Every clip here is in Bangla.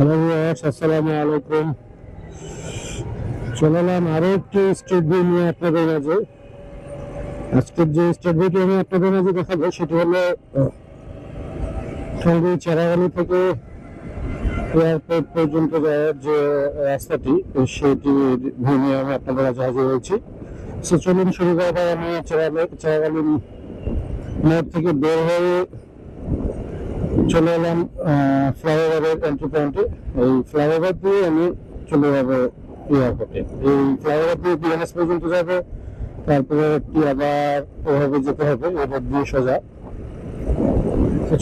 হ্যালো আসসালামু আলাইকুম চলে এলাম আরও একটি স্ট্রিট ভিউ নিয়ে আপনাদের মাঝে। আজকের যে স্ট্রিট ভিউটি আমি আপনাদের মাঝে দেখাবো, সেটি হলো টঙ্গী চেরাগালি থেকে এয়ারপোর্ট পর্যন্ত যাওয়ার যে রাস্তাটি সেটি ভিউ নিয়ে আমি আপনাদের মাঝে হাজির হয়েছি। সো চলুন শুরু করা আমি চেরাগালি চেরাগালি মোড় থেকে বের হয়ে চলে এলাম ফ্লাইওভারের এন্ট্রি পয়েন্টে এই ফ্লাইওভার দিয়ে আমি চলে যাব এয়ারপোর্টে এই ফ্লাইওভার দিয়ে বিএনএস পর্যন্ত যাবে তারপরে একটি আবার ওভাবে যেতে হবে এবার দিয়ে সোজা।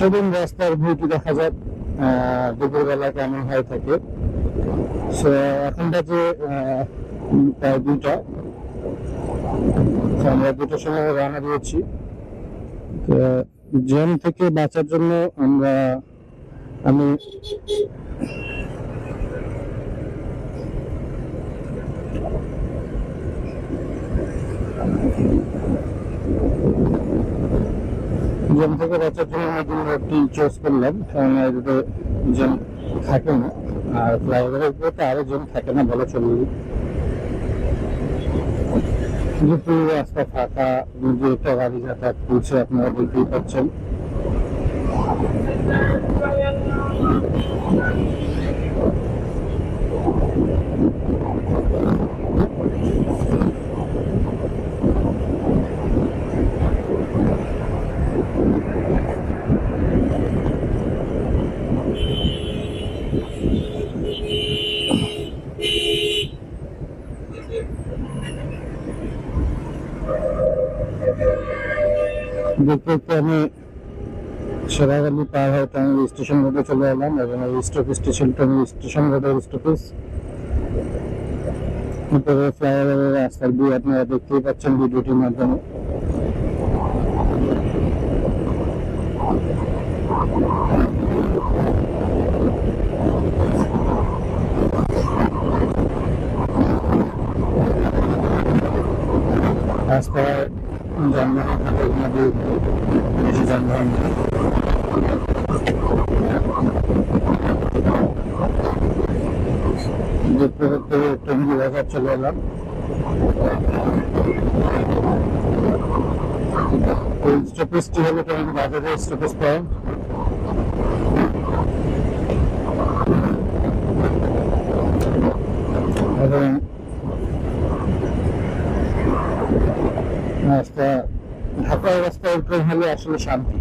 চলুন রাস্তার ভিউটি দেখা যাক দুপুরবেলা কেমন হয়ে থাকে। সো এখন বাজে আহ, প্রায় দুইটা। আমরা দুটোর সময় রান্না দিয়েছি। তো জ্যাম থেকে বাঁচার জন্য আমরা, আমি জ্যাম থেকে বাঁচার জন্য নতুন একটি চয়েস করলাম, কারণ এটাতে জ্যাম থাকে না। আর ফ্লাইওভারের উপরে তো আরও জ্যাম থাকে না বলা চলবে কিন্তু রাস্তা ফাঁকা দু একটা গাড়ি যাতায়াত করছে আপনারা দেখতেই পাচ্ছেন। দেখতে দেখতে আমি সেরাগালি পার হয়ে টাঙ্গি স্টেশন রোডে চলে এলাম এবং এই স্টপেজটি ছিল টাঙ্গি স্টেশন রোডের স্টপেজ উপরে ফ্লাইওভারের রাস্তার দিয়ে আপনারা দেখতেই পাচ্ছেন ভিডিওটির মাধ্যমে। রাস্তায় বেশি যানবাহন। দেখতে দেখতে টঙ্গি বাজার চলে এলাম এই স্টপেজটি হলো টঙ্গি বাজারের স্টপেজ পয়েন্ট এবং রাস্তা ঢাকার রাস্তায় ট্রেন হলে আসলে শান্তি।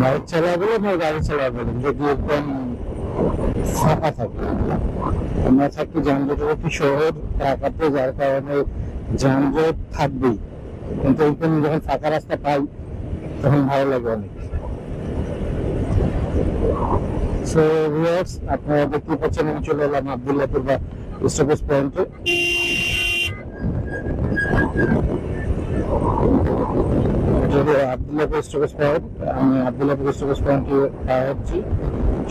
বাইক চালাবেন না, গাড়ি চালাবেন যদি একদম ফাঁকা থাকে। আমরা থাকি যানজটের একটি শহর, ঢাকাতে যার কারণে যানজট থাকবেই। কিন্তু এইখানে যখন ফাঁকা রাস্তা পাই, তখন ভালো লাগে অনেক। সো আপনারা দেখতে পাচ্ছেন, আমি চলে এলাম আবদুল্লাপুর বা স্টপেজ পয়েন্টে যদি আবদুল্লাপুর স্টপেজ পয়েন্ট আমি আবদুল্লাপুর স্টপেজ পয়েন্টে পার হচ্ছি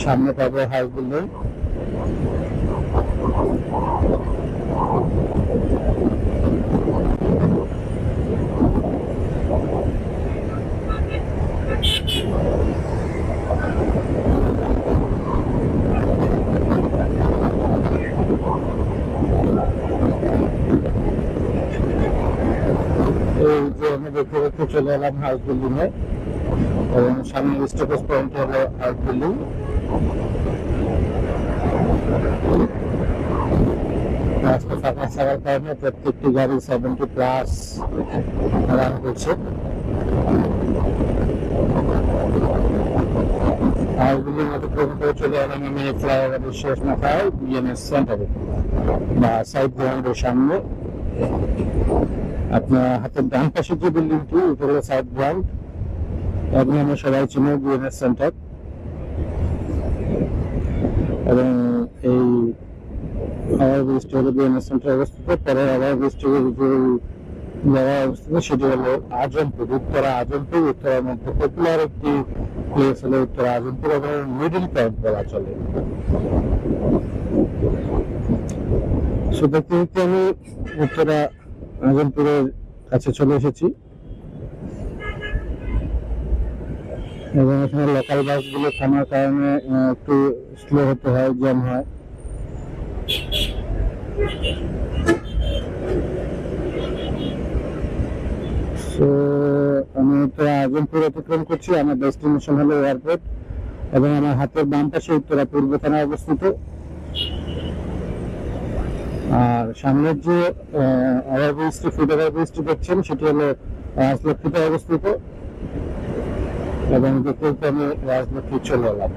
সামনে পাবো হাউস বিল্ডিং এই যে দেখতে চলে এলাম হাউস বিল্ডিং এ। এবং সামনে স্টপেজ পয়েন্ট হলো হাউস বিল্ডিং থাকার কারণে প্রত্যেকটি গাড়ি সেভেন্টি প্লাস রান করছে। হাউস বিল্ডিং চলে এলাম আমি ফ্লাইওভারের শেষ মাথায় সেন্টারে বা সাইড গ্রাউন্ডের সামনে। আপনার হাতের ডান পাশে যে বিল্ডিংটি উপরে সাউথ গ্রাউন্ড এবং আমরা সবাই চিনি বিএনএস সেন্টার। এবং এই হলো হলো আজমপুর, উত্তরা আজমপুর। উত্তরার মধ্যে হলো বলা চলে। আমি উত্তরা আজমপুরের কাছে চলে এসেছি। এবং এখানে লোকাল বাসগুলো থামার কারণে একটু স্লো হতে হয় জ্যাম হয়। আমি তো আজমপুর অতিক্রম করছি, আমার ডেস্টিনেশন হলো এয়ারপোর্ট এবং আমার হাতের বাম পাশে উত্তরা পূর্ব থানায় অবস্থিত। আর সামনের যে ওভার ব্রিজটি ফুট দেখছেন, সেটি হলো রাজলক্ষ্মীতে অবস্থিত। এবং দেখতে আমি রাজলক্ষ্মী চলে এলাম।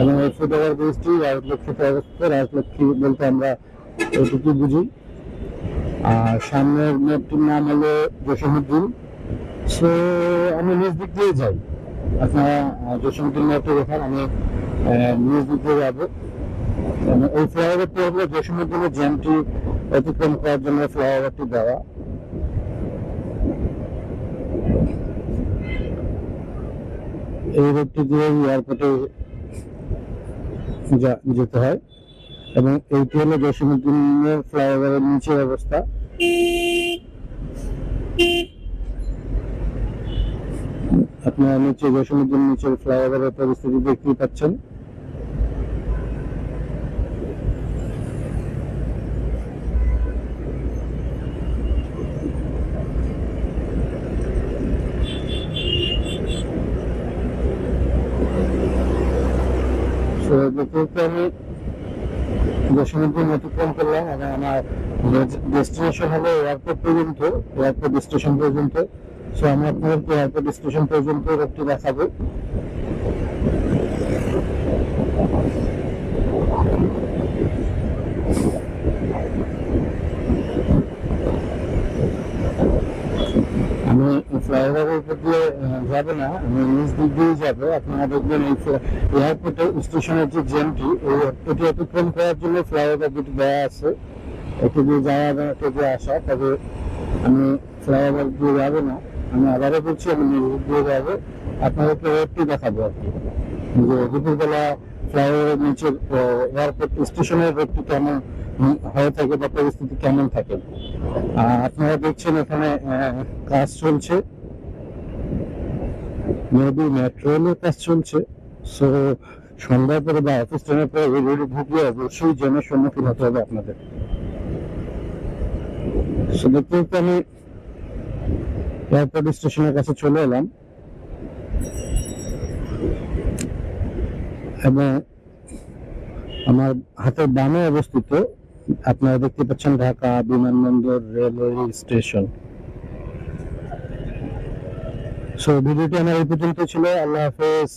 এবং এই ফুট ওভার ব্রিজটি রাজলক্ষ্মীতে অবস্থিত, রাজলক্ষ্মী বলতে আমরা এটুকু বুঝি। আর সামনের মেয়েটির নাম হলো জসীমুদ্দিন সো, আমি নিজ দিক দিয়ে যাই। আপনারা জসীমুদ্দিন মেয়েটি দেখান আমি দিক দিয়ে যাব। এই ফ্লাইওভারটি হলো জসীমুদ্দিনের জ্যামটি অতিক্রম করার জন্য ফ্লাইওভারটি দেওয়া। এই রোডটি দিয়ে এয়ারপোর্টে যা- যেতে হয়। এবং এইটি হলো দিনের ফ্লাইওভারের নিচের অবস্থা। আপনারা নিচে জসীমুদ্দিন নিচের ফ্লাইওভারের পরিস্থিতি দেখতেই পাচ্ছেন। আমি করলাম আমার ডেস্টিনেশন হলো এয়ারপোর্ট পর্যন্ত এয়ারপোর্ট স্টেশন পর্যন্ত। সো আমি আপনাদেরকে এয়ারপোর্ট স্টেশন পর্যন্ত একটু দেখাবো। আমি ফ্লাইওভারের উপর আহ, না আমি নিচ দিক দিয়ে যাব। আপনারা দেখবেন এই স্টেশনের যে জ্যামটি এটি অতিক্রম করার জন্য ফ্লাইওভার দুটি দেওয়া আছে। একটু দিয়ে যাওয়া এবং একটু দিয়ে আসা তবে আমি ফ্লাইওভার দিয়ে যাব না। আমি আবারও বলছি, আমি নিচ দিয়ে যাব আপনাদেরকে রোডটি দেখাবো আর কি। যে দুপুরবেলা ফ্লাইওভারের নিচের এয়ারপোর্ট স্টেশনের রোডটি কেমন হয়ে থাকে বা পরিস্থিতি কেমন থাকে? আপনারা দেখছেন এখানে কাজ চলছে। মেবি মেট্রো রেলের কাজ চলছে। সো, সন্ধ্যার পরে বা অফিস টাইমের পরে এই রোডে ঢুকলে অবশ্যই জ্যামের সম্মুখীন হতে হবে আপনাদের। সো দেখতে আমি এয়ারপোর্ট স্টেশনের কাছে চলে এলাম। এবং আমার হাতের বামে অবস্থিত, আপনারা দেখতে পাচ্ছেন ঢাকা বিমানবন্দর রেলওয়ে স্টেশন। সো ভিডিওটি আমার এই পর্যন্ত ছিল। আল্লাহ হাফেজ।